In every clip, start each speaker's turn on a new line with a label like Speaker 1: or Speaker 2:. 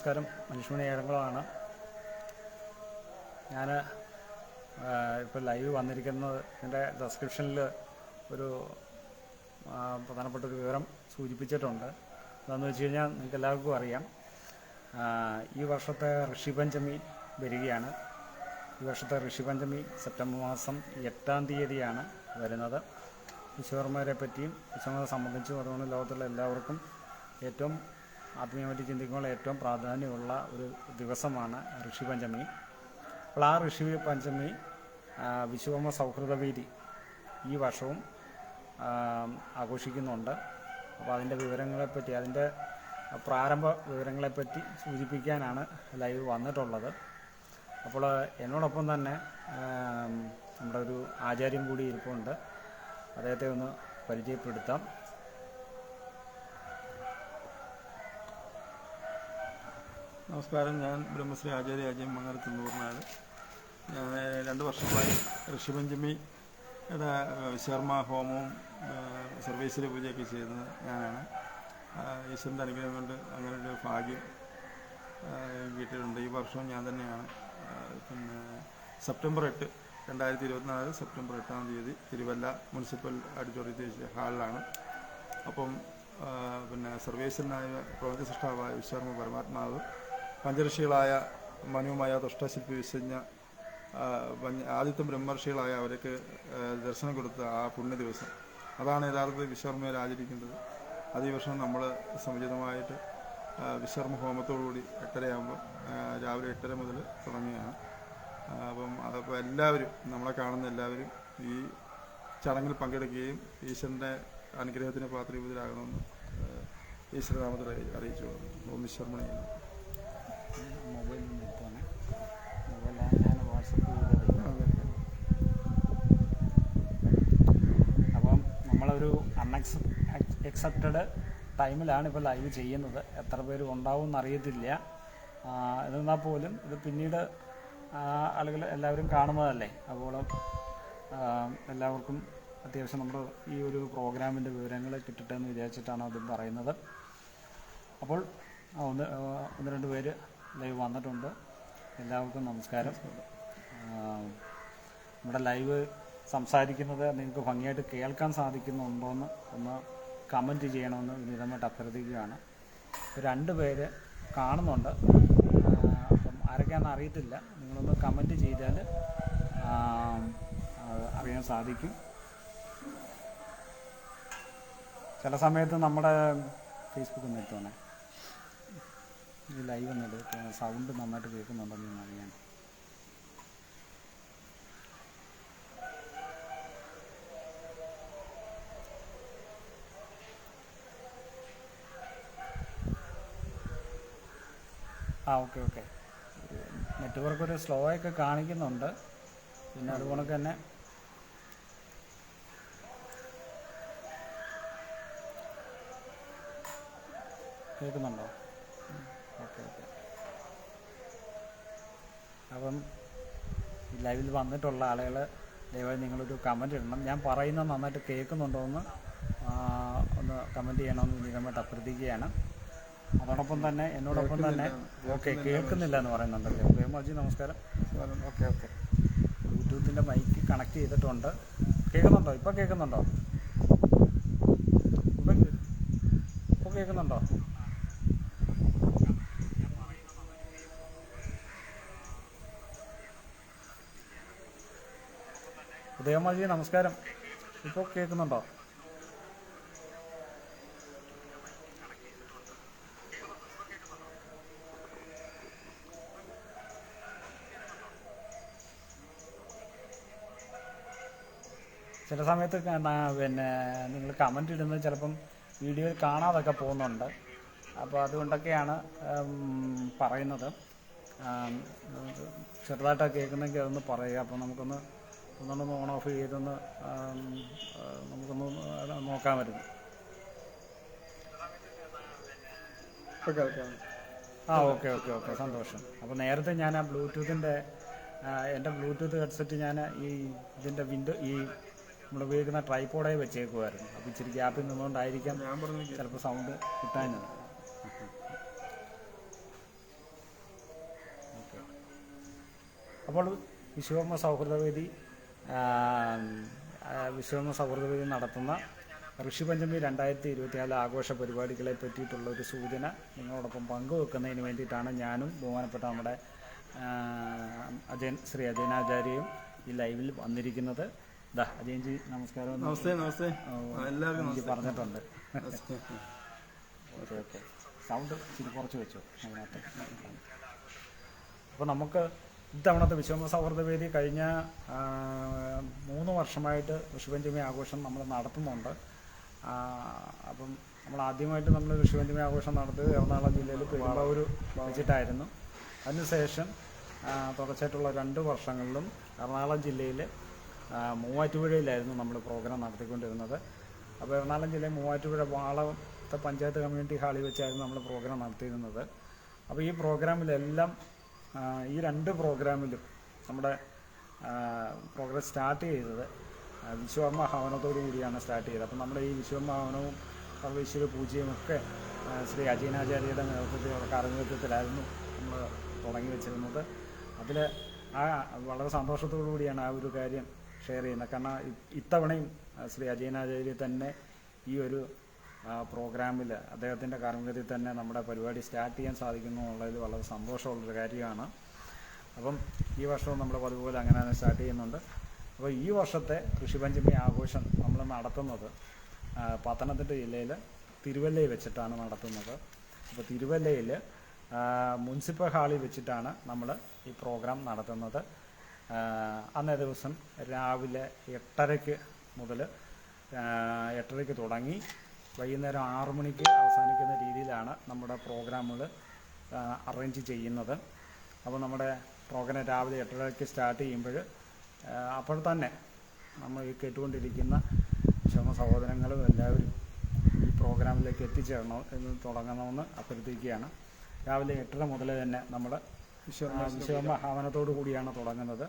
Speaker 1: നമസ്കാരം. മനുഷ്മണി ഏഴംകുളമാണ്. ഞാൻ ഇപ്പോൾ ലൈവ് വന്നിരിക്കുന്നത് ഇതിന്റെ ഡെസ്ക്രിപ്ഷനിൽ ഒരു പ്രധാനപ്പെട്ട ഒരു വിവരം സൂചിപ്പിച്ചിട്ടുണ്ട്. എന്താണെന്ന് വെച്ച് കഴിഞ്ഞാൽ നിങ്ങൾക്ക് എല്ലാവർക്കും അറിയാം ഈ വർഷത്തെ ഋഷിപഞ്ചമി വരികയാണ്. ഈ വർഷത്തെ ഋഷിപഞ്ചമി സെപ്റ്റംബർ മാസം എട്ടാം തീയതിയാണ് വരുന്നത്. വിശ്വകർമ്മരെ പറ്റിയും വിശ്വകർമ്മയെ സംബന്ധിച്ചും അതുകൊണ്ട് ലോകത്തുള്ള എല്ലാവർക്കും ഏറ്റവും ആത്മീയമായിട്ട് ചിന്തിക്കുമ്പോൾ ഏറ്റവും പ്രാധാന്യമുള്ള ഒരു ദിവസമാണ് ഋഷി പഞ്ചമി അപ്പോൾ ആ ഋഷി പഞ്ചമി വിശ്വകർമ്മ സൗഹൃദ വേദി ഈ വർഷവും ആഘോഷിക്കുന്നുണ്ട്. അപ്പോൾ അതിന്റെ വിവരങ്ങളെപ്പറ്റി അതിന്റെ പ്രാരംഭ വിവരങ്ങളെപ്പറ്റി സൂചിപ്പിക്കാനാണ് ലൈവ് വന്നിട്ടുള്ളത്. അപ്പോൾ എന്നോടൊപ്പം തന്നെ നമ്മുടെ ഒരു ആചാര്യം കൂടി ഇരിപ്പുണ്ട്. അദ്ദേഹത്തെ ഒന്ന് പരിചയപ്പെടുത്താം.
Speaker 2: നമസ്കാരം. ഞാൻ ബ്രഹ്മശ്രീ ആചാര്യ അജയൻ മങ്ങാരത്ത് നൂറിനാട് ഞാൻ രണ്ട് വർഷമായി ഋഷിപഞ്ചമിയുടെ ശർമ്മ ഹോമവും സർവീസിലെ പൂജയൊക്കെ ചെയ്യുന്നത് ഞാനാണ്. ഈശ്വരന്റെ അനുഗ്രഹം കൊണ്ട് അങ്ങനെ ഒരു ഭാഗ്യം വീട്ടിലുണ്ട്. ഈ വർഷവും ഞാൻ തന്നെയാണ്. പിന്നെ സെപ്റ്റംബർ എട്ട് രണ്ടായിരത്തി ഇരുപത്തിനാല് സെപ്റ്റംബർ എട്ടാം തീയതി തിരുവല്ല മുനിസിപ്പൽ ഓഡിറ്റോറിയത്തിൽ ഹാളിലാണ്. അപ്പം പിന്നെ സർവേശ്വരനായ പ്രപഞ്ച സൃഷ്ടാവായ വിശ്വകർമ്മ പരമാത്മാവ് പഞ്ചഋഷികളായ മനുവുമായ ദുഷ്ടശില്പി വിസഞ്ഞ ആ, പഞ്ച- ആദ്യത്തെ ബ്രഹ്മർഷികളായ അവർക്ക് ദർശനം കൊടുത്ത ആ പുണ്യ ദിവസം. അതാണ് യഥാർത്ഥത്തിൽ വിശ്വർമ്മയിൽ ആചരിക്കേണ്ടത് അത് ഈ വർഷം നമ്മൾ സമുചിതമായിട്ട് വിശ്വർമ്മ ഹോമത്തോടുകൂടി എട്ടരയാകുമ്പോൾ രാവിലെ എട്ടര മുതൽ തുടങ്ങുകയാണ്. അപ്പം അതപ്പോൾ എല്ലാവരും നമ്മളെ കാണുന്ന എല്ലാവരും ഈ ചടങ്ങിൽ പങ്കെടുക്കുകയും ഈശ്വരന്റെ അനുഗ്രഹത്തിന് പാത്രീഭൂതരാകണമെന്ന് ഈശ്വരനാമത്തിൽ അറിയി- അറിയിച്ചു ഓം വിശ്വർമ്മണി.
Speaker 1: അപ്പം നമ്മളൊരു അൺഎക്സ് എക്സെപ്റ്റഡ് ടൈമിലാണ് ഇപ്പോൾ ലൈവ് ചെയ്യുന്നത് എത്ര പേര് ഉണ്ടാവും എന്നറിയത്തില്ല എന്നാൽ പോലും ഇത് പിന്നീട് ആളുകൾ എല്ലാവരും കാണുന്നതല്ലേ? അപ്പോൾ എല്ലാവർക്കും അത്യാവശ്യം നമ്മുടെ ഈ ഒരു പ്രോഗ്രാമിന്റെ വിവരങ്ങൾ കിട്ടട്ടെ എന്ന് വിചാരിച്ചിട്ടാണ് അതും പറയുന്നത്. അപ്പോൾ ഒന്ന് ഒന്ന് രണ്ട് പേര് ലൈവ് വന്നിട്ടുണ്ട്. എല്ലാവർക്കും നമസ്കാരം. നമ്മുടെ ലൈവ് സംസാരിക്കുന്നത് നിങ്ങൾക്ക് ഭംഗിയായിട്ട് കേൾക്കാൻ സാധിക്കുന്നുണ്ടോയെന്ന് ഒന്ന് കമന്റ് ചെയ്യണമെന്ന് വിനീതമായിട്ട് അഭ്യർത്ഥിക്കുകയാണ്. രണ്ട് പേര് കാണുന്നുണ്ട്. അപ്പം ആരൊക്കെയാണെന്ന് അറിയത്തില്ല. നിങ്ങളൊന്ന് കമന്റ് ചെയ്താൽ അറിയാൻ സാധിക്കും. ചില സമയത്ത് നമ്മുടെ ഫേസ്ബുക്ക് ഒന്ന് ഈ ലൈവ് എടുത്തോണേ സൗണ്ട് നന്നായിട്ട് കേൾക്കുന്നുണ്ടെന്ന് അറിയാൻ. ആ ഓക്കെ ഓക്കെ നെറ്റ്വർക്ക് ഒരു സ്ലോ ഒക്കെ കാണിക്കുന്നുണ്ട്. പിന്നെ അതുപോലെ തന്നെ കേൾക്കുന്നുണ്ടോ ഓക്കെ ഓക്കെ അപ്പം ലൈവിൽ വന്നിട്ടുള്ള ആളുകൾ ദയവായി നിങ്ങളൊരു കമന്റ് ഇടണം. ഞാൻ പറയുന്നത് നന്നായിട്ട് കേൾക്കുന്നുണ്ടോ എന്ന് ഒന്ന് കമന്റ് ചെയ്യണമെന്ന് വിനീതമായിട്ട് അഭ്യർത്ഥിക്കുകയാണ്. അതോടൊപ്പം തന്നെ എന്നോടൊപ്പം തന്നെ ഓക്കെ കേൾക്കുന്നില്ല. എന്ന് പറയുന്നുണ്ടല്ലോ? ഓക്കെ മജി നമസ്കാരം. Okay okay. ബ്ലൂടൂത്തിന്റെ മൈക്ക് കണക്ട് ചെയ്തിട്ടുണ്ട്. കേൾക്കുന്നുണ്ടോ? ഇപ്പോൾ കേൾക്കുന്നുണ്ടോ? ഇപ്പോൾ കേൾക്കുന്നുണ്ടോ? ഉദയമാജി നമസ്കാരം. ഇപ്പോൾ കേൾക്കുന്നുണ്ടോ? ചില സമയത്ത് പിന്നെ നിങ്ങൾ കമന്റ് ഇടുന്നത് ചിലപ്പം വീഡിയോയിൽ കാണാതൊക്കെ പോകുന്നുണ്ട്. അപ്പോൾ അതുകൊണ്ടൊക്കെയാണ് പറയുന്നത്. ചെറുതായിട്ടൊക്കെ കേൾക്കുന്നെങ്കിൽ അതൊന്ന് പറയുക. അപ്പോൾ നമുക്കൊന്ന് ഒന്നുകൊണ്ടൊന്ന് ഓൺ ഓഫ് ചെയ്തൊന്ന് നമുക്കൊന്ന് നോക്കാൻ
Speaker 2: ഓക്കെ ഓക്കെ
Speaker 1: ആ ഓക്കെ ഓക്കെ ഓക്കെ സന്തോഷം. അപ്പോൾ നേരത്തെ ഞാൻ ആ ബ്ലൂടൂത്തിന്റെ എന്റെ ബ്ലൂടൂത്ത് ഹെഡ്സെറ്റ് ഞാൻ ഈ ഇതിന്റെ വിൻഡോ ഈ നമ്മൾ ഉപയോഗിക്കുന്ന ട്രൈപോഡായി വെച്ചേക്കുമായിരുന്നു അപ്പോൾ ഇച്ചിരി ഗ്യാപ്പിൽ നിന്നുകൊണ്ടായിരിക്കാം ചിലപ്പോൾ സൗണ്ട് കിട്ടാഞ്ഞത്. അപ്പോൾ വിശ്വകർമ്മ സൗഹൃദവേദി വിശ്വകർമ്മ സൗഹൃദവേദി നടത്തുന്ന ഋഷിപഞ്ചമി രണ്ടായിരത്തി ഇരുപത്തിനാല് ആഘോഷ പരിപാടികളെ പറ്റിയിട്ടുള്ള ഒരു സൂചന നിങ്ങളോടൊപ്പം പങ്കുവെക്കുന്നതിന് വേണ്ടിയിട്ടാണ് ഞാനും ബഹുമാനപ്പെട്ട നമ്മുടെ അജയൻ ശ്രീ അജയനാചാര്യയും ഈ ലൈവിൽ വന്നിരിക്കുന്നത്. ദാ അജയൻജി നമസ്കാരം.
Speaker 2: നമസ്തേ നമസ്തേ. എല്ലാവർക്കും
Speaker 1: എനിക്ക് പറഞ്ഞിട്ടുണ്ട്. Okay okay. സൗണ്ട് ഇച്ചിരി കുറച്ച് വെച്ചു അതിനകത്ത്? അപ്പോൾ നമുക്ക് ഇത്തവണത്തെ വിശ്വകർമ്മ സൗഹൃദ വേദി കഴിഞ്ഞ മൂന്ന് വർഷമായിട്ട് വിഷുപഞ്ചമി ആഘോഷം നമ്മൾ നടത്തുന്നുണ്ട്. അപ്പം നമ്മൾ ആദ്യമായിട്ട് നമ്മൾ വിഷുപഞ്ചമി ആഘോഷം നടത്തിയത് എറണാകുളം ജില്ലയിൽ പെരുമ്പാവൂർ വെച്ചിട്ടായിരുന്നു. അതിനുശേഷം തുടർച്ചയായിട്ടുള്ള രണ്ട് വർഷങ്ങളിലും എറണാകുളം ജില്ലയിൽ മൂവാറ്റുപുഴയിലായിരുന്നു നമ്മൾ പ്രോഗ്രാം നടത്തിക്കൊണ്ടിരുന്നത്. അപ്പോൾ എറണാകുളം ജില്ലയിൽ മൂവാറ്റുപുഴ വാളത്തെ പഞ്ചായത്ത് കമ്മ്യൂണിറ്റി ഹാളിൽ വെച്ചായിരുന്നു നമ്മൾ പ്രോഗ്രാം നടത്തിയിരുന്നത്. അപ്പോൾ ഈ പ്രോഗ്രാമിലെല്ലാം ഈ രണ്ട് പ്രോഗ്രാമിലും നമ്മുടെ പ്രോഗ്രാം സ്റ്റാർട്ട് ചെയ്തത് വിശ്വകർമ്മ ഹവനത്തോടു കൂടിയാണ് സ്റ്റാർട്ട് ചെയ്തത്. അപ്പം നമ്മുടെ ഈ വിശ്വകർമ്മ ഹവനവും സർവേശ്വര പൂജയും ഒക്കെ ശ്രീ അജയനാചാര്യയുടെ നേതൃത്വത്തിലുള്ള കാർമ്മികത്വത്തിലായിരുന്നു നമ്മൾ തുടങ്ങി വെച്ചിരുന്നത്. അതിൽ ആ വളരെ സന്തോഷത്തോടു കൂടിയാണ് ആ ഒരു കാര്യം ഷെയർ ചെയ്യുന്നത്. കാരണം ഇത്തവണയും ശ്രീ അജയനാചാര്യ തന്നെ ഈ ഒരു പ്രോഗ്രാമിൽ അദ്ദേഹത്തിന്റെ കാർമ്മികത്തിൽ തന്നെ നമ്മുടെ പരിപാടി സ്റ്റാർട്ട് ചെയ്യാൻ സാധിക്കുന്നു എന്നുള്ളതിൽ വളരെ സന്തോഷമുള്ളൊരു കാര്യമാണ്. അപ്പം ഈ വർഷവും നമ്മൾ പതിപോലെ അങ്ങനെ തന്നെ സ്റ്റാർട്ട് ചെയ്യുന്നുണ്ട്. അപ്പോൾ ഈ വർഷത്തെ കൃഷിപഞ്ചമി ആഘോഷം നമ്മൾ നടത്തുന്നത് പത്തനംതിട്ട ജില്ലയിൽ തിരുവല്ലയിൽ വെച്ചിട്ടാണ് നടത്തുന്നത്. അപ്പോൾ തിരുവല്ലയിൽ മുനിസിപ്പൽ ഹാളിൽ വെച്ചിട്ടാണ് നമ്മൾ ഈ പ്രോഗ്രാം നടത്തുന്നത്. അന്നേ ദിവസം രാവിലെ എട്ടരയ്ക്ക് മുതൽ എട്ടരയ്ക്ക് തുടങ്ങി വൈകുന്നേരം ആറു മണിക്ക് അവസാനിക്കുന്ന രീതിയിലാണ് നമ്മുടെ പ്രോഗ്രാമുകൾ അറേഞ്ച് ചെയ്യുന്നത്. അപ്പോൾ നമ്മുടെ പ്രോഗ്രാം രാവിലെ എട്ടരയ്ക്ക് സ്റ്റാർട്ട് ചെയ്യുമ്പോൾ അപ്പോൾ തന്നെ നമ്മൾ ഈ കേട്ടുകൊണ്ടിരിക്കുന്ന ക്ഷമ സഹോദരങ്ങളും എല്ലാവരും ഈ പ്രോഗ്രാമിലേക്ക് എത്തിച്ചേരണം എന്ന് തുടങ്ങണമെന്ന് അഭ്യർത്ഥിക്കുകയാണ്. രാവിലെ എട്ടര മുതൽ തന്നെ നമ്മൾ
Speaker 2: വിശ്വകർമ്മ
Speaker 1: ഹവനത്തോടു കൂടിയാണ് തുടങ്ങുന്നത്.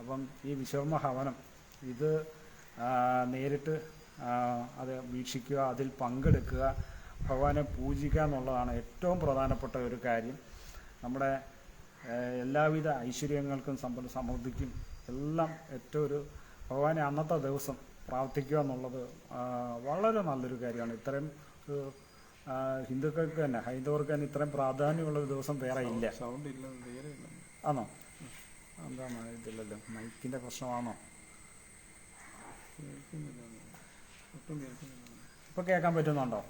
Speaker 1: അപ്പം ഈ വിശ്വകർമ്മ ഹവനം ഇത് നേരിട്ട് അത് വീക്ഷിക്കുക അതിൽ പങ്കെടുക്കുക ഭഗവാനെ പൂജിക്കുക എന്നുള്ളതാണ് ഏറ്റവും പ്രധാനപ്പെട്ട ഒരു കാര്യം. നമ്മുടെ എല്ലാവിധ ഐശ്വര്യങ്ങൾക്കും സമ്പ സമൃദ്ധിക്കും എല്ലാം ഏറ്റവും ഒരു ഭഗവാനെ അന്നത്തെ ദിവസം പ്രാർത്ഥിക്കുക എന്നുള്ളത് വളരെ നല്ലൊരു കാര്യമാണ്. ഇത്രയും ഒരു ഹിന്ദുക്കൾക്ക് തന്നെ ഹൈന്ദവർക്ക് തന്നെ ഇത്രയും പ്രാധാന്യമുള്ള ഒരു ദിവസം വേറെ ഇല്ല.
Speaker 2: സൗണ്ട് ഇല്ല തീരെ ഇല്ല.
Speaker 1: ആണോ എന്താണ് ഇതില്ലല്ലോ? മൈക്കിന്റെ പ്രശ്നമാണോ?
Speaker 2: കേൾക്കുന്നില്ല ഒട്ടും
Speaker 1: ഇപ്പൊ കേൾക്കാൻ പറ്റുന്നുണ്ടോ?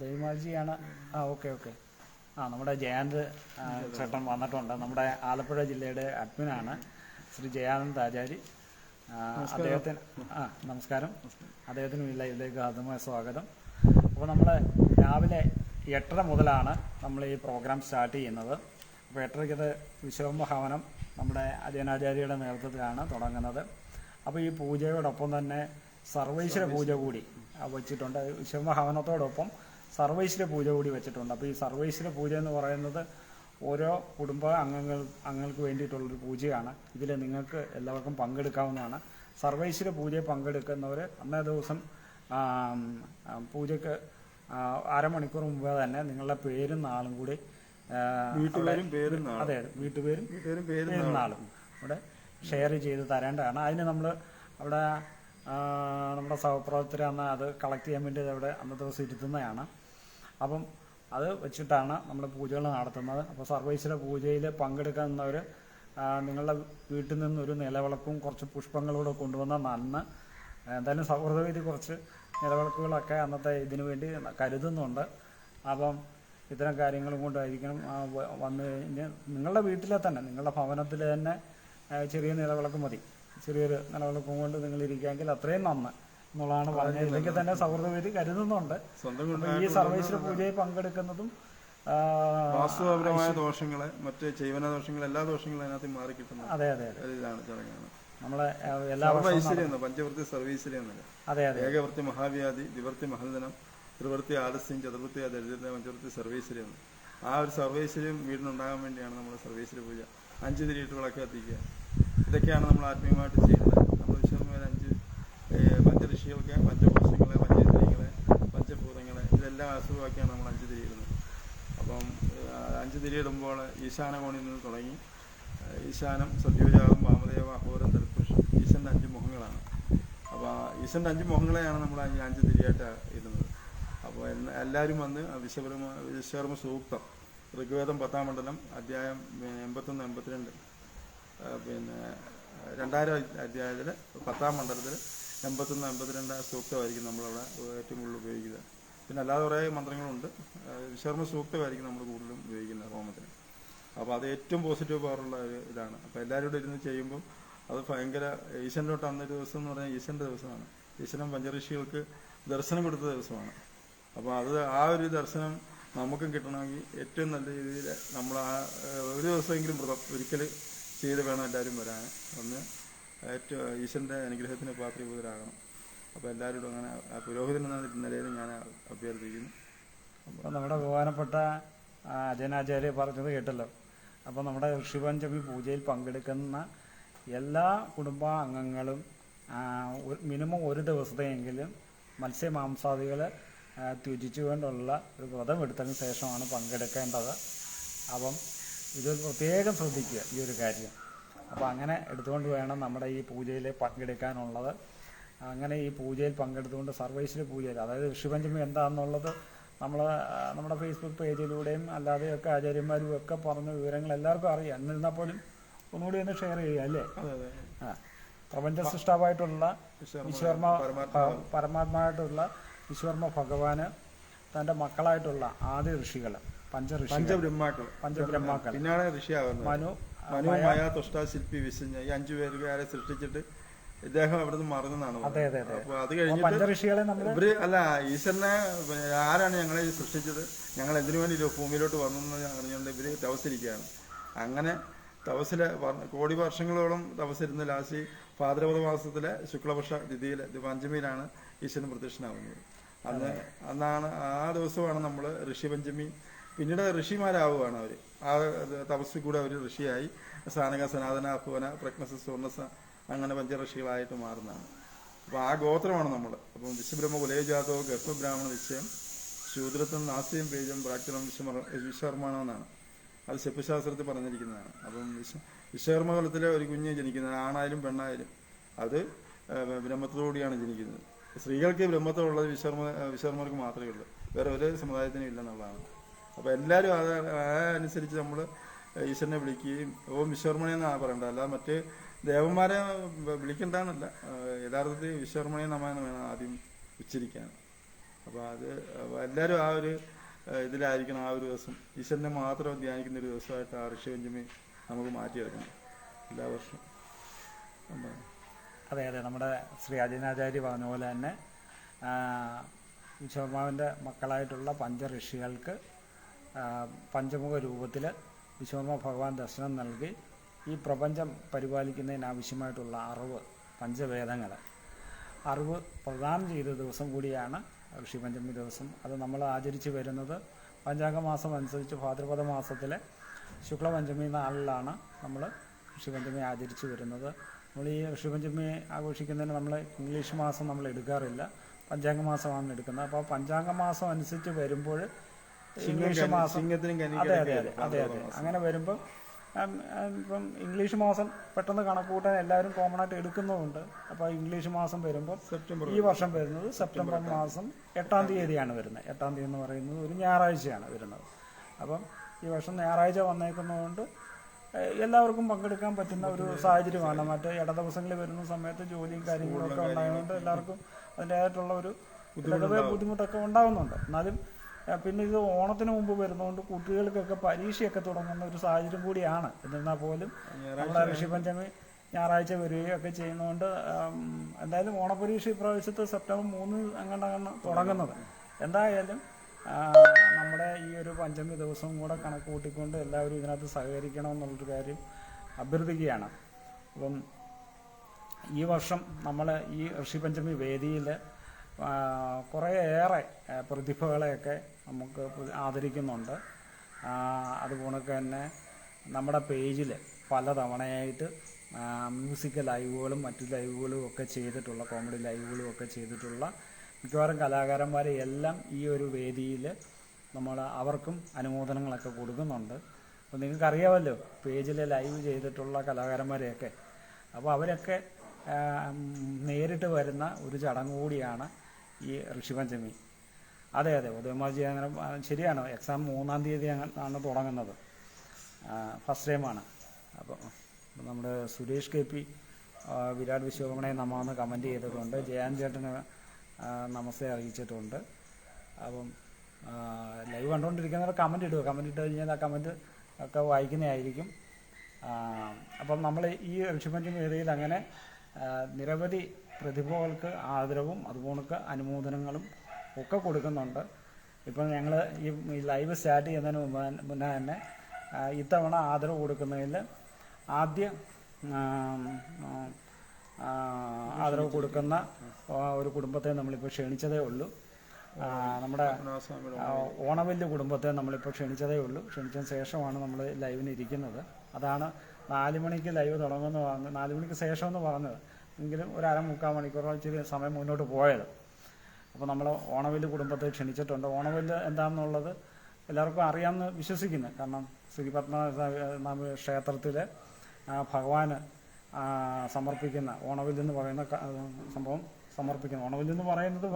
Speaker 1: ദൈവമാജിയാണ്. ആ ഓക്കെ ഓക്കെ. ആ നമ്മുടെ ജയാനന്ദ് ചേട്ടൻ വന്നിട്ടുണ്ട്. നമ്മുടെ ആലപ്പുഴ ജില്ലയുടെ അഡ്മിനാണ്. ശ്രീ ജയാനന്ദ് ആചാരി. അദ്ദേഹത്തിന് ആ നമസ്കാരം. അദ്ദേഹത്തിനും ഇല്ല ഇതിലേക്ക് ആദ്യമായ സ്വാഗതം. അപ്പോൾ നമ്മൾ രാവിലെ എട്ടര മുതലാണ് നമ്മൾ ഈ പ്രോഗ്രാം സ്റ്റാർട്ട് ചെയ്യുന്നത്. അപ്പോൾ എട്ടരയ്ക്കത് വിശ്വകർമ്മ ഭവനം നമ്മുടെ അജയനാചാര്യയുടെ നേതൃത്വത്തിലാണ് തുടങ്ങുന്നത്. അപ്പോൾ ഈ പൂജയോടൊപ്പം തന്നെ സർവൈശ്വര പൂജ കൂടി വച്ചിട്ടുണ്ട്. ഭവനത്തോടൊപ്പം സർവൈശ്വര പൂജ കൂടി വെച്ചിട്ടുണ്ട്. അപ്പോൾ ഈ സർവൈശ്വര പൂജ എന്ന് പറയുന്നത് ഓരോ കുടുംബ അംഗങ്ങൾ അംഗങ്ങൾക്ക് വേണ്ടിയിട്ടുള്ളൊരു പൂജയാണ്. ഇതിൽ നിങ്ങൾക്ക് എല്ലാവർക്കും പങ്കെടുക്കാവുന്നതാണ്. സർവൈശ്വര പൂജയിൽ പങ്കെടുക്കുന്നവർ അന്നേ ദിവസം പൂജയ്ക്ക് അരമണിക്കൂർ മുമ്പേ തന്നെ നിങ്ങളുടെ പേരും നാളും കൂടി അതെ വീട്ടുപേരും
Speaker 2: വീട്ടുപേരും പേരും
Speaker 1: പേരും നാളും. ഇവിടെ ഷെയർ ചെയ്ത് തരേണ്ടതാണ്. അതിന് നമ്മൾ അവിടെ നമ്മുടെ സഹപ്രവർത്തകർ അന്ന് അത് കളക്ട് ചെയ്യാൻ വേണ്ടി അവിടെ അന്നത്തെ ദിവസം ഇരുത്തുന്നതാണ്. അപ്പം അത് വെച്ചിട്ടാണ് നമ്മൾ പൂജകൾ നടത്തുന്നത്. അപ്പോൾ സർവീസിലെ പൂജയിൽ പങ്കെടുക്കുന്നവർ നിങ്ങളുടെ വീട്ടിൽ നിന്ന് ഒരു നിലവിളക്കും കുറച്ച് പുഷ്പങ്ങളൂടെ കൊണ്ടുവന്ന നന്ന് എന്തായാലും സൗഹൃദവേദി കുറച്ച് നിലവിളക്കുകളൊക്കെ അന്നത്തെ ഇതിനു വേണ്ടി കരുതുന്നുണ്ട്. അപ്പം ഇത്തരം കാര്യങ്ങളും കൊണ്ടായിരിക്കണം വന്നു കഴിഞ്ഞ് നിങ്ങളുടെ വീട്ടിലെ തന്നെ നിങ്ങളുടെ ഭവനത്തിൽ തന്നെ ചെറിയ നിലവിളക്ക് മതി. ചെറിയൊരു നിലവിളക്കും കൊണ്ട് നിങ്ങൾ ഇരിക്കാമെങ്കിൽ അത്രയും നന്ന് എന്നുള്ളതാണ് പറഞ്ഞത്. ഇല്ലെങ്കിൽ തന്നെ സൗഹൃദ
Speaker 2: വേദി
Speaker 1: കരുതുന്നുണ്ട്. ഈ സർവേശ്വര പൂജയിൽ പങ്കെടുക്കുന്നതും
Speaker 2: വാസ്തുപരമായ ദോഷങ്ങളെ മറ്റ് ജീവന ദോഷങ്ങൾ എല്ലാ ദോഷങ്ങളും അതിനകത്ത് മാറി കിട്ടുന്നു
Speaker 1: അതെ അതെ
Speaker 2: ഇതാണ് ചടങ്ങാണ്
Speaker 1: നമ്മളെ എല്ലാ
Speaker 2: പഞ്ചവൃത്തി സർവീസിലെ
Speaker 1: അതെ അതെ.
Speaker 2: ഏകവൃത്തി മഹാവ്യാധി ദിവർത്തി മഹൽധനം ത്രിവൃത്തി ആലസ്യം ചതുർവൃത്തി ദരിദ്രത പഞ്ചവൃത്തി സർവേശ്വരം ആ ഒരു സർവേശ്വരം വീടിനുണ്ടാകാൻ വേണ്ടിയാണ് നമ്മൾ സർവേശ്വര പൂജ. അഞ്ച് തിരിയിട്ട് വിളക്ക് കത്തിക്കുക. ഇതൊക്കെയാണ് നമ്മൾ ആത്മീയമായിട്ട് ചെയ്യുന്നത്. നമ്മൾ വിശ്വമേല അഞ്ച് പഞ്ചഋഷികൾക്ക് പഞ്ചകോശങ്ങളെ പഞ്ചേന്ദ്രിയങ്ങളെ പഞ്ചഭൂതങ്ങളെ ഇതെല്ലാം അസുഖമാക്കിയാണ് നമ്മൾ അഞ്ച് തിരിയിടുന്നത് അപ്പം അഞ്ച് തിരിയിടുമ്പോൾ ഈശാന കോണിൽ നിന്ന് തുടങ്ങി ഈശാനം സദ്യോജാതം വാമദേവ അഹോരം തൽപുരുഷൻ ഈശന്റെ അഞ്ച് മുഖങ്ങളാണ്. അപ്പോൾ ഈശന്റെ അഞ്ച് മുഖങ്ങളെയാണ് നമ്മൾ അഞ്ച് തിരിയായിട്ട് അപ്പോൾ എല്ലാ- എല്ലാവരും വന്ന് വിശ്വകർമ്മ വിശ്വകർമ്മ സൂക്തം ഋഗ്വേദം പത്താം മണ്ഡലം അധ്യായം എൺപത്തൊന്ന് എൺപത്തിരണ്ട് പിന്നെ രണ്ടായിരം അധ്യായത്തിൽ പത്താം മണ്ഡലത്തിൽ എൺപത്തൊന്ന് എൺപത്തിരണ്ട് സൂക്തമായിരിക്കും നമ്മളവിടെ ഏറ്റവും കൂടുതൽ ഉപയോഗിക്കുക. പിന്നെ അല്ലാതെ കുറേ മന്ത്രങ്ങളുണ്ട്. വിശ്വകർമ്മ സൂക്തമായിരിക്കും നമ്മൾ കൂടുതലും ഉപയോഗിക്കുന്നത് ഹോമത്തിന്. അപ്പോൾ അത് ഏറ്റവും പോസിറ്റീവ് പവറുള്ള ഒരു ഇതാണ്. അപ്പോൾ എല്ലാവരും കൂടെ ഇരുന്ന് ചെയ്യുമ്പോൾ അത് ഭയങ്കര ഈശ്വരനോട്ട് അന്നൊരു ദിവസം എന്ന് പറഞ്ഞാൽ ഈശ്വരന്റെ ദിവസമാണ്. ഈശ്വരൻ പഞ്ചഋഷികൾക്ക് ദർശനം കൊടുത്ത ദിവസമാണ്. അപ്പോൾ അത് ആ ഒരു ദർശനം നമുക്കും കിട്ടണമെങ്കിൽ ഏറ്റവും നല്ല രീതിയിൽ നമ്മൾ ആ ഒരു ദിവസമെങ്കിലും വ്രതം ഒരിക്കൽ ചെയ്ത് വേണം എല്ലാവരും വരാൻ. ഒന്ന് ഏറ്റവും ഈശ്വരന്റെ അനുഗ്രഹത്തിന് പാത്രീഭൂതരാകണം. അപ്പോൾ എല്ലാവരോടും അങ്ങനെ ആ പുരോഹിതൻ എന്ന നിലയിൽ ഞാൻ അഭ്യർത്ഥിക്കുന്നു.
Speaker 1: അപ്പോൾ നമ്മുടെ ബഹുമാനപ്പെട്ട അജനാചാര്യ പറഞ്ഞത് കേട്ടല്ലോ. അപ്പോൾ നമ്മുടെ ഋഷിപഞ്ചമി പൂജയിൽ പങ്കെടുക്കുന്ന എല്ലാ കുടുംബാംഗങ്ങളും മിനിമം ഒരു ദിവസത്തെയെങ്കിലും മത്സ്യമാംസാദികൾ ത്യജിച്ചുകൊണ്ടുള്ള ഒരു വ്രതം എടുത്തതിന് ശേഷമാണ് പങ്കെടുക്കേണ്ടത്. അപ്പം ഇത് പ്രത്യേകം ശ്രദ്ധിക്കുക ഈ ഒരു കാര്യം. അപ്പോൾ അങ്ങനെ എടുത്തുകൊണ്ട് വേണം നമ്മുടെ ഈ പൂജയിൽ പങ്കെടുക്കാനുള്ളത്. അങ്ങനെ ഈ പൂജയിൽ പങ്കെടുത്തുകൊണ്ട് സർവൈശ്വര പൂജയിൽ അതായത് ഋഷിപഞ്ചമി എന്താണെന്നുള്ളത് നമ്മൾ നമ്മുടെ ഫേസ്ബുക്ക് പേജിലൂടെയും അല്ലാതെയൊക്കെ ആചാര്യന്മാരും ഒക്കെ പറഞ്ഞ വിവരങ്ങൾ എല്ലാവർക്കും അറിയാം. എന്നിരുന്നാൽ പോലും ഒന്നുകൂടി ഒന്ന് ഷെയർ ചെയ്യുക അല്ലേ? ആ പ്രപഞ്ച സൃഷ്ടാവായിട്ടുള്ള വിശ്വർമ്മ
Speaker 2: പരമാത്മാ
Speaker 1: പരമാത്മാവായിട്ടുള്ള വിശ്വർമ്മ ഭഗവാന് തന്റെ മക്കളായിട്ടുള്ള ആദ്യ ഋഷികൾ പഞ്ചഋഷികൾ.
Speaker 2: പഞ്ചബ്രഹ്മാക്കൾ.
Speaker 1: പഞ്ചബ്രഹ്മാക്കൾ.
Speaker 2: പിന്നാണ് ഋഷിയാവുന്നത്
Speaker 1: മനു
Speaker 2: മനു മായ. തുഷ്ട ശില്പി വിശഞ്ഞ ഈ അഞ്ചു പേരുകാരെ സൃഷ്ടിച്ചിട്ട് ഇദ്ദേഹം അവിടെ നിന്ന്
Speaker 1: അതെ
Speaker 2: അപ്പൊ അത് കഴിഞ്ഞിട്ട് ഇവർ അല്ല ഈശ്വരനെ ആരാണ് ഞങ്ങളെ സൃഷ്ടിച്ചത്? ഞങ്ങൾ എന്തിനു വേണ്ടി ഭൂമിയിലോട്ട് വന്നെന്ന് അറിഞ്ഞുകൊണ്ട് ഇവർ തപസിരിക്കുകയാണ് അങ്ങനെ തപസിൽ കോടി വർഷങ്ങളോളം തപസ്സിരുന്ന ലാസി ഭാദ്രപദ മാസത്തിലെ ശുക്ലപക്ഷ തിഥിയിലെ പഞ്ചമിയിലാണ് ഈശ്വരൻ പ്രത്യക്ഷനാവുന്നത്. അന്ന് അന്നാണ് ആ ദിവസമാണ് നമ്മൾ ഋഷിപഞ്ചമി പിന്നീട് ഋഷിമാരാവുകയാണ് അവർ ആ തപസ്സിൽ കൂടെ അവർ ഋഷിയായി. സാനക സനാതന അഭുവന പ്രജ്ഞസ സുവർണസ അങ്ങനെ പഞ്ചഋഷികളായിട്ട് മാറുന്നതാണ്. അപ്പോൾ ആ ഗോത്രമാണ് നമ്മൾ അപ്പം വിശ്വബ്രഹ്മ കുലയജാതോ ഗർഭബ്രാഹ്മണ നിശ്ചയം ശൂദ്രത്വം നാസ്യം പേജം പ്രാക്തനം വിശ്വമർ വിശ്വകർമ്മണമെന്നാണ് അത് ശില്പശാസ്ത്രത്തിൽ പറഞ്ഞിരിക്കുന്നതാണ്. അപ്പം വിശ്വ വിശ്വകർമ്മകുലത്തിലെ ഒരു കുഞ്ഞ് ജനിക്കുന്നത് ആണായാലും പെണ്ണായാലും. അത് ബ്രഹ്മത്തോടുകൂടിയാണ് ജനിക്കുന്നത്. സ്ത്രീകൾക്ക് ബ്രഹ്മത്തോടുള്ളത് വിശ്വർമ്മ വിശ്വർമ്മർക്ക് മാത്രമേ ഉള്ളൂ. വേറെ ഒരു സമുദായത്തിനും ഇല്ലെന്നുള്ളതാണ് അപ്പോൾ എല്ലാവരും അത് അനുസരിച്ച് നമ്മൾ ഈശ്വരനെ വിളിക്കുകയും ഓം വിശ്വകർമ്മണി എന്നാണ് പറയേണ്ടത് അല്ല മറ്റ് ദേവന്മാരെ വിളിക്കണ്ടെന്നല്ല. ഏഹ് യഥാർത്ഥത്തിൽ വിശ്വകർമ്മണി നമെന്ന് വേണം ആദ്യം ഉച്ചരിക്കാൻ. അപ്പോൾ അത് എല്ലാവരും ആ ഒരു ഇതിലായിരിക്കണം ആ ഒരു ദിവസം. ഈശ്വരനെ മാത്രം ധ്യാനിക്കുന്ന ഒരു ദിവസമായിട്ട് ആ ഋഷിപഞ്ചമി നമുക്ക് മാറ്റിയെടുക്കണം. എല്ലാ വർഷവും. അപ്പം
Speaker 1: അതെ അതെ. നമ്മുടെ ശ്രീ അജിനാചാര്യ പറഞ്ഞ പോലെ തന്നെ വിശ്വകർമാവിന്റെ മക്കളായിട്ടുള്ള പഞ്ചഋഷികൾക്ക് ഋഷികൾക്ക് പഞ്ചമുഖ രൂപത്തിൽ വിശ്വകർമ്മ ഭഗവാൻ ദർശനം നൽകി ഈ പ്രപഞ്ചം പരിപാലിക്കുന്നതിന് ആവശ്യമായിട്ടുള്ള അറിവ് പഞ്ചവേദങ്ങൾ അറിവ് പ്രദാനം ചെയ്ത ദിവസം കൂടിയാണ് ഋഷിപഞ്ചമി ദിവസം. അത് നമ്മൾ ആചരിച്ചു വരുന്നത് പഞ്ചാംഗ മാസം അനുസരിച്ച് ഭാദ്രപദ മാസത്തിലെ ശുക്ലപഞ്ചമി നാളിലാണ് നമ്മൾ ഋഷിപഞ്ചമി ആചരിച്ചു വരുന്നത്. നമ്മൾ ഈ ഋഷിപഞ്ചമി ആഘോഷിക്കുന്നതിന് നമ്മൾ ഇംഗ്ലീഷ് മാസം നമ്മൾ എടുക്കാറില്ല. പഞ്ചാംഗ മാസമാണ് എടുക്കുന്നത്. അപ്പോൾ പഞ്ചാംഗ മാസം അനുസരിച്ച് വരുമ്പോൾ ഇംഗ്ലീഷ് മാസം അതെ അതെ അതെ അതെ അതെ. അങ്ങനെ വരുമ്പം ഇപ്പം ഇംഗ്ലീഷ് മാസം പെട്ടെന്ന് കണക്കൂട്ടാൻ എല്ലാവരും കോമൺ ആയിട്ട് എടുക്കുന്നതുണ്ട്. അപ്പോൾ ഇംഗ്ലീഷ് മാസം വരുമ്പോൾ
Speaker 2: സെപ്റ്റംബർ
Speaker 1: ഈ വർഷം വരുന്നത് സെപ്റ്റംബർ മാസം എട്ടാം തീയതിയാണ് വരുന്നത്. എട്ടാം തീയതി എന്ന് പറയുന്നത് ഒരു ഞായറാഴ്ചയാണ് വരുന്നത്. അപ്പം ഈ വർഷം ഞായറാഴ്ച വന്നേക്കുന്നതുകൊണ്ട് എല്ലാവർക്കും പങ്കെടുക്കാൻ പറ്റുന്ന ഒരു സാഹചര്യമാണ്. മറ്റേ ഇട ദിവസങ്ങളിൽ വരുന്ന സമയത്ത് ജോലിയും കാര്യങ്ങളൊക്കെ ഉണ്ടായതുകൊണ്ട് എല്ലാവർക്കും അതിന്റെതായിട്ടുള്ള ഒരു ഇടവേ ബുദ്ധിമുട്ടൊക്കെ ഉണ്ടാകുന്നുണ്ട് എന്നാലും പിന്നെ ഇത് ഓണത്തിന് മുമ്പ് വരുന്നതുകൊണ്ട് കുട്ടികൾക്കൊക്കെ പരീക്ഷയൊക്കെ തുടങ്ങുന്ന ഒരു സാഹചര്യം കൂടിയാണ്. എന്നിരുന്നാൽ പോലും നമ്മുടെ ഋഷിപഞ്ചമി ഞായറാഴ്ച വരികയും ഒക്കെ ചെയ്യുന്നതുകൊണ്ട് എന്തായാലും ഓണപരീക്ഷ ഇപ്രാവശ്യത്തെ സെപ്റ്റംബർ മൂന്ന് അങ്ങോട്ടാണ് തുടങ്ങുന്നത്. എന്തായാലും നമ്മുടെ ഈ ഒരു പഞ്ചമി ദിവസം കൂടെ കണക്ക് കൂട്ടിക്കൊണ്ട് എല്ലാവരും ഇതിനകത്ത് സഹകരിക്കണം എന്നുള്ളൊരു കാര്യം അഭ്യർത്ഥിക്കുകയാണ്. അപ്പം ഈ വർഷം നമ്മൾ ഈ ഋഷിപഞ്ചമി വേദിയിൽ കുറേയേറെ പ്രതിഭകളെയൊക്കെ നമുക്ക് ആദരിക്കുന്നുണ്ട്. അതുപോലെ തന്നെ നമ്മുടെ പേജിൽ പലതവണയായിട്ട് തവണയായിട്ട് മ്യൂസിക്കൽ ലൈവുകളും മറ്റു ലൈവുകളും ഒക്കെ ചെയ്തിട്ടുള്ള കോമഡി ലൈവുകളും ഒക്കെ ചെയ്തിട്ടുള്ള മിക്കവാറും കലാകാരന്മാരെ എല്ലാം ഈ ഒരു വേദിയിൽ നമ്മൾ അവർക്കും അനുമോദനങ്ങളൊക്കെ കൊടുക്കുന്നുണ്ട്. അപ്പോൾ നിങ്ങൾക്കറിയാമല്ലോ പേജിൽ ലൈവ് ചെയ്തിട്ടുള്ള കലാകാരന്മാരെയൊക്കെ. അപ്പോൾ അവരൊക്കെ നേരിട്ട് വരുന്ന ഒരു ചടങ്ങ് കൂടിയാണ് ഈ ഋഷിപഞ്ചമി. അതെ അതെ ഉദയമാജി അങ്ങനെ ശരിയാണ്. എക്സാം മൂന്നാം തീയതി ആണ് തുടങ്ങുന്നത്. ഫസ്റ്റ് ടൈമാണ്. അപ്പോൾ നമ്മുടെ സുരേഷ് കെ പി വിരാട് വിശ്വകമണയെ നമ്മന്ന് കമന്റ് ചെയ്തിട്ടുണ്ട്. ജയാൻ ചേട്ടന് നമസ്തേ അറിയിച്ചിട്ടുണ്ട്. അപ്പം ലൈവ് കണ്ടുകൊണ്ടിരിക്കുന്നവർ കമന്റ് ഇടുക. കമന്റ് ഇട്ട് കഴിഞ്ഞാൽ ആ കമന്റ് ഒക്കെ വായിക്കുന്നതായിരിക്കും. അപ്പം നമ്മൾ ഈ ഋഷിപഞ്ചമി വേദിയിൽ അങ്ങനെ നിരവധി പ്രതിഭകൾക്ക് ആദരവും അതുപോലെ അനുമോദനങ്ങളും ഒക്കെ കൊടുക്കുന്നുണ്ട്. ഇപ്പം ഞങ്ങൾ ഈ ലൈവ് സ്റ്റാർട്ട് ചെയ്യുന്നതിന് മുമ്പ് മുന്നേ തന്നെ ഇത്തവണ ആദരവ് കൊടുക്കുന്നതിൽ ആദ്യം ആദരവ് കൊടുക്കുന്ന ഒരു കുടുംബത്തെ നമ്മളിപ്പോൾ ക്ഷണിച്ചതേ ഉള്ളൂ. നമ്മുടെ ഓണവല്യ കുടുംബത്തെ നമ്മളിപ്പോൾ ക്ഷണിച്ചതേ ഉള്ളൂ. ക്ഷണിച്ചതിന് ശേഷമാണ് നമ്മൾ ലൈവിന് ഇരിക്കുന്നത്. അതാണ് നാല് മണിക്ക് ലൈവ് തുടങ്ങുമെന്ന് പറഞ്ഞു നാല് മണിക്ക് പറഞ്ഞത്. എങ്കിലും ഒരു അര മുക്കാൽ മണിക്കൂറോ ഇച്ചിരി സമയം മുന്നോട്ട് പോയത്. അപ്പോൾ നമ്മൾ ഓണവല്ല് കുടുംബത്തെ ക്ഷണിച്ചിട്ടുണ്ട്. ഓണവല്ല് എന്താണെന്നുള്ളത് എല്ലാവർക്കും അറിയാമെന്ന് വിശ്വസിക്കുന്നു. കാരണം ശ്രീപത്മനാഭ പത്മനാഭ ക്ഷേത്രത്തിലെ ഭഗവാന് സമർപ്പിക്കുന്ന ഓണവിൽ എന്ന് പറയുന്ന സംഭവം സമർപ്പിക്കുന്നു ഓണവിൽ എന്ന് പറയുന്നത്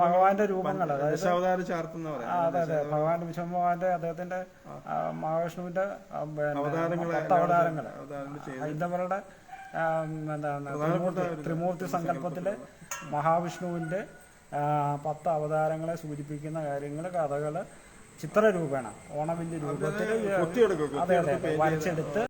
Speaker 2: ഭഗവാന്റെ രൂപങ്ങൾ-
Speaker 1: അതായത്
Speaker 2: ചാർത്തുന്ന
Speaker 1: അതെ അതെ. ഭഗവാന്റെ വിശ്വഭഗവാന്റെ അദ്ദേഹത്തിന്റെ മഹാവിഷ്ണുവിന്റെ
Speaker 2: അവതാരങ്ങളെ അവതാരങ്ങൾ
Speaker 1: ഹൈന്ദവരുടെ എന്താണ് ത്രിമൂർത്തി സങ്കല്പത്തിലെ മഹാവിഷ്ണുവിന്റെ പത്ത് അവതാരങ്ങളെ സൂചിപ്പിക്കുന്ന കാര്യങ്ങൾ കഥകൾ ചിത്രരൂപേണ ഓണവിന്റെ രൂപത്തിൽ അതെ അതെ. വരച്ചെടുത്ത്